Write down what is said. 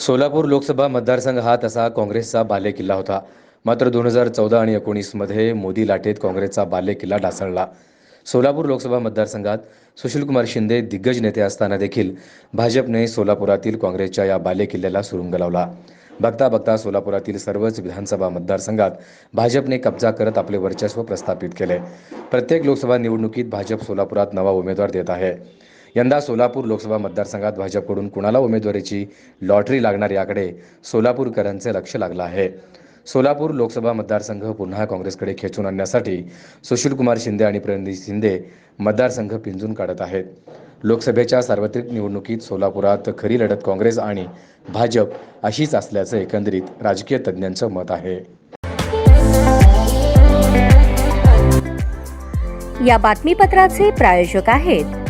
सोलापूर लोकसभा मतदारसंघ हा तसा काँग्रेसचा बालेकिल्ला होता. मात्र दोन हजार चौदा आणि एकोणीसमध्ये मोदी लाटेत काँग्रेसचा बालेकिल्ला ढासळला. सोलापूर लोकसभा मतदारसंघात सुशीलकुमार शिंदे दिग्गज नेते असताना देखील भाजपने सोलापुरातील काँग्रेसच्या या बालेकिल्ल्याला सुरुंग लावला. बघता बघता सोलापुरातील सर्वच विधानसभा मतदारसंघात भाजपने कब्जा करत आपले वर्चस्व प्रस्थापित केले. प्रत्येक लोकसभा निवडणुकीत भाजप सोलापुरात नवा उमेदवार देत आहे. यंदा सोलापूर लोकसभा मतदारसंघात भाजपकडून कुणाला उमेदवारीची लॉटरी लागणार याकडे सोलापूरकरांचे लक्ष लागलं आहे. सोलापूर लोकसभा मतदारसंघ पुन्हा काँग्रेसकडे खेचून आणण्यासाठी सुशीलकुमार शिंदे आणि प्रणित शिंदे मतदारसंघ पिंजून काढत आहेत. लोकसभेच्या सार्वत्रिक निवडणुकीत सोलापुरात खरी लढत काँग्रेस आणि भाजप अशीच असल्याचं एकंदरीत राजकीय तज्ज्ञांचं मत आहे. या बातमीपत्राचे प्रायोजक आहेत